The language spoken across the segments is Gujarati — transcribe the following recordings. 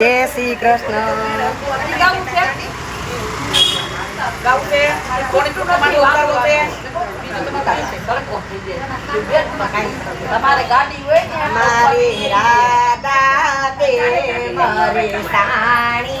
જય શ્રી કૃષ્ણ. મારી રાધા તે મારી સાણી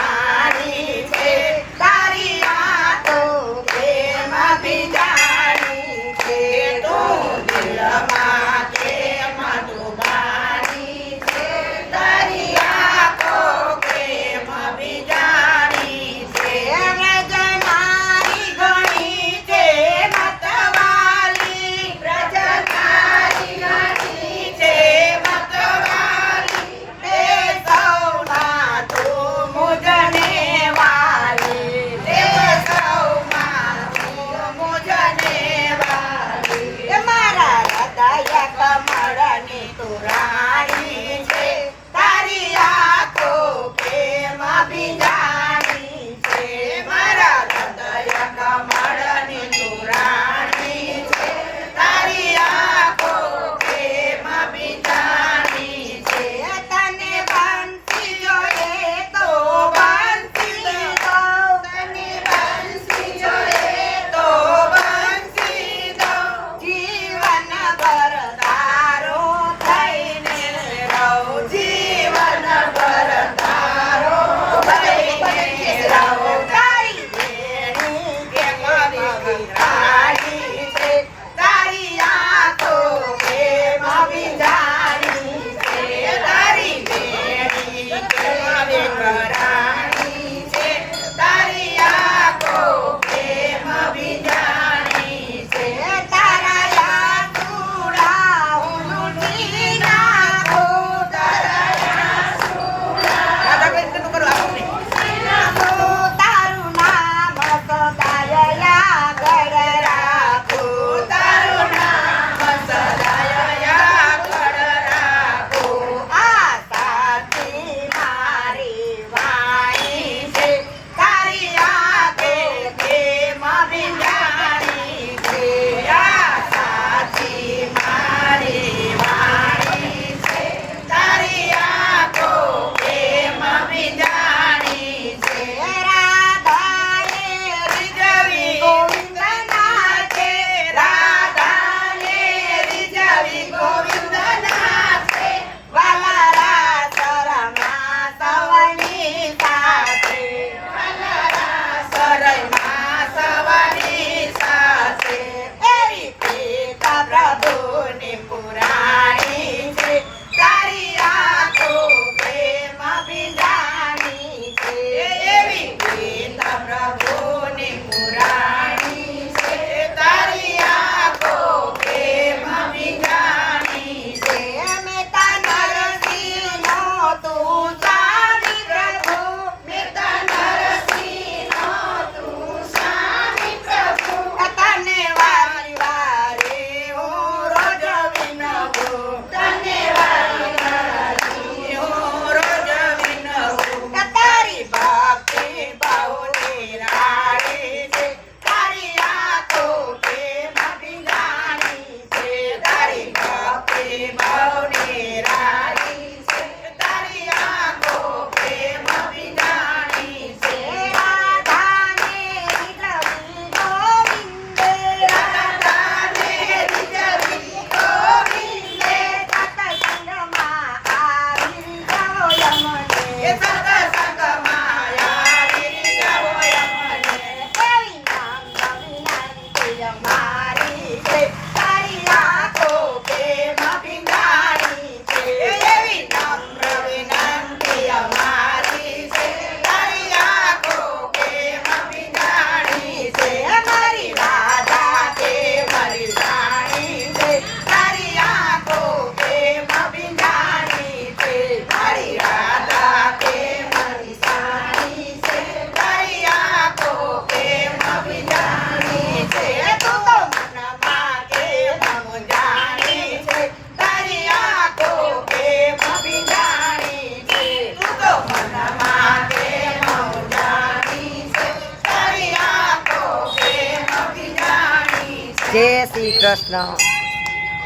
જય શ્રી કૃષ્ણ.